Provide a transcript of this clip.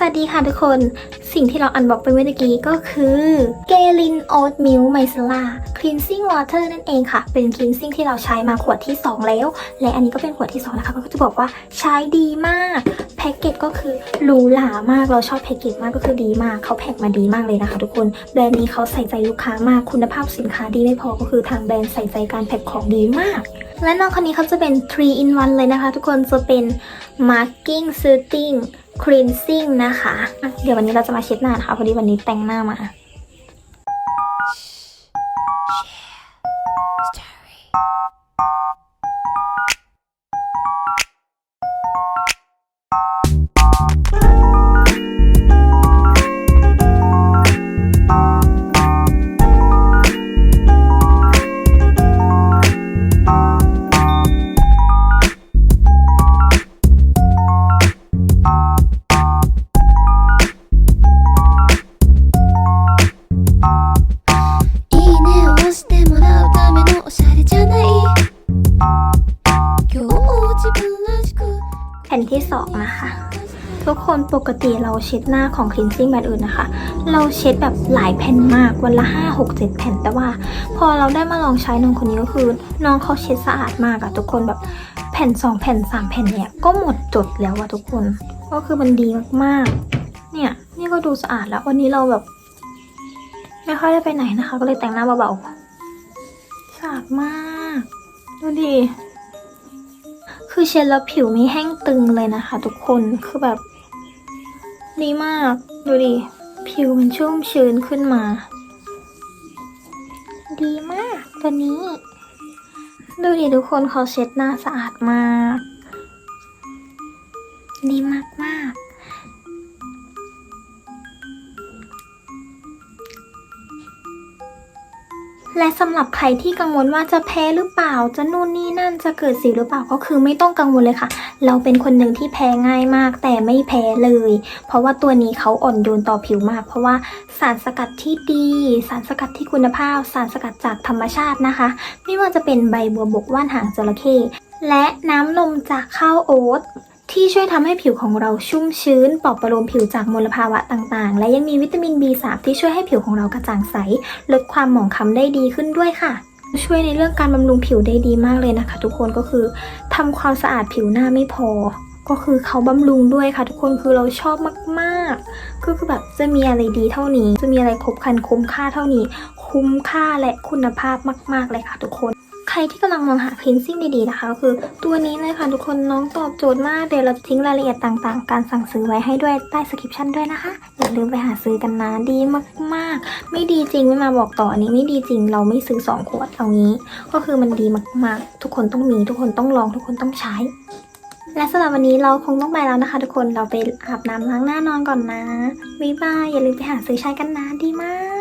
สวัสดีค่ะทุกคน สิ่งที่เราอันบอกไปเมื่อกี้ก็คือเกลินโอ๊ตมิลไมซลาคลีนซิ่งวอเตอร์นั่นเองค่ะ เป็นคลีนซิ่งที่เราใช้มาขวดที่ 2 แล้ว และอันนี้ก็เป็นขวดที่ 2 นะคะ ก็จะบอกว่าใช้ดีมาก แพ็กเกจก็คือหรูหรามาก เราชอบแพ็กเกจมากก็คือดีมาก เขาแพ็กมาดีมากเลยนะคะทุกคน แบรนด์นี้เขาใส่ใจลูกค้ามาก คุณภาพสินค้าดีไม่พอ ก็คือทางแบรนด์ใส่ใจการแพ็คของดีมากและนองคนนี้เขาจะเป็น 3 in 1 เลยนะคะทุกคนจะเป็น marking s o o t i n g cleansing นะคะ เดี๋ยววันนี้เราจะมาเช็ดหน้านะคะ พอดีวันนี้แต่งหน้ามา ผ่นที่ 2 นะคะ ทุกคนปกติเราเช็ดหน้าของ cleansing แบบอื่นนะคะ เราเช็ดแบบหลายแผ่นมากวันละ 5 6 7 แผ่นแต่ว่า พอเราได้มาลองใช้น้องคนนี้ก็คือ น้องเขาเช็ดสะอาดมากอะทุกคนแบบแผ่น 2 แผ่น 3 แผ่นเนี่ยก็หมดจดแล้วอะทุกคน ก็คือมันดีมากๆ เนี่ยนี่ก็ดูสะอาดแล้ววันนี้เราแบบ ไม่ค่อยได้ไปไหนนะคะ ก็เลยแต่งหน้าเบาๆสะอาดมาก ดูดิ คือเช็ดแล้วผิวไม่แห้งตึงเลยนะคะ ทุกคนคือแบบ ดีมาก ดูดิ ผิวมันชุ่มชื้นขึ้นมา ดีมากตัวนี้ ดูดิทุกคนเขาเช็ดหน้าสะอาดมาก ดีมากมาก และสำหรับใครที่กังวลว่าจะแพ้หรือเปล่า จะนู่นนี่นั่นจะเกิดสิวหรือเปล่าก็คือไม่ต้องกังวลเลยค่ะ เราเป็นคนหนึ่งที่แพ้ง่ายมากแต่ไม่แพ้เลย เพราะว่าตัวนี้เขาอ่อนโยนต่อผิวมาก เพราะว่าสารสกัดที่ดี สารสกัดที่คุณภาพ สารสกัดจากธรรมชาตินะคะ ไม่ว่าจะเป็นใบบัวบกว่านหางจระเข้และน้ำนมจากข้าวโอ๊ต ที่ช่วยทำให้ผิวของเราชุ่มชื้นปลอบประโลมผิวจากมลภาวะต่างๆ และยังมีวิตามิน B3 ที่ช่วยให้ผิวของเรากระจ่างใส ลดความหมองคล้ำได้ดีขึ้นด้วยค่ะ ช่วยในเรื่องการบำรุงผิวได้ดีมากเลยนะคะ ทุกคนก็คือทำความสะอาดผิวหน้าไม่พอ ก็คือเขาบำรุงด้วยค่ะ ทุกคนคือเราชอบมากๆ ก็คือแบบจะมีอะไรดีเท่านี้ จะมีอะไรครบคันคุ้มค่าเท่านี้ คุ้มค่าและคุณภาพมาก ๆเลยค่ะ ทุกคน ใครที่กำลังมองหาคลีนซิ่งดีๆนะคะก็คือตัวนี้เลยค่ะทุกคนน้องตอบโจทย์มากเดี๋ยวเราจะทิ้งรายละเอียดต่างๆ การสั่งซื้อไว้ให้ด้วยใต้สคริปชั่นด้วยนะคะ อย่าลืมไปหาซื้อกันนะดีมากๆ ไม่ดีจริงไม่มาบอกต่ออันนี้ไม่ดีจริงเราไม่ซื้อ 2 ขวดเอางี้ ก็คือมันดีมากๆ ทุกคนต้องมีทุกคนต้องลองทุกคนต้องใช้ และสำหรับวันนี้เราคงต้องไปแล้วนะคะ ทุกคนเราไปอาบน้ำล้างหน้านอนก่อนนะบ๊ายบายอย่าลืมไปหาซื้อใช้กันนะดีมาก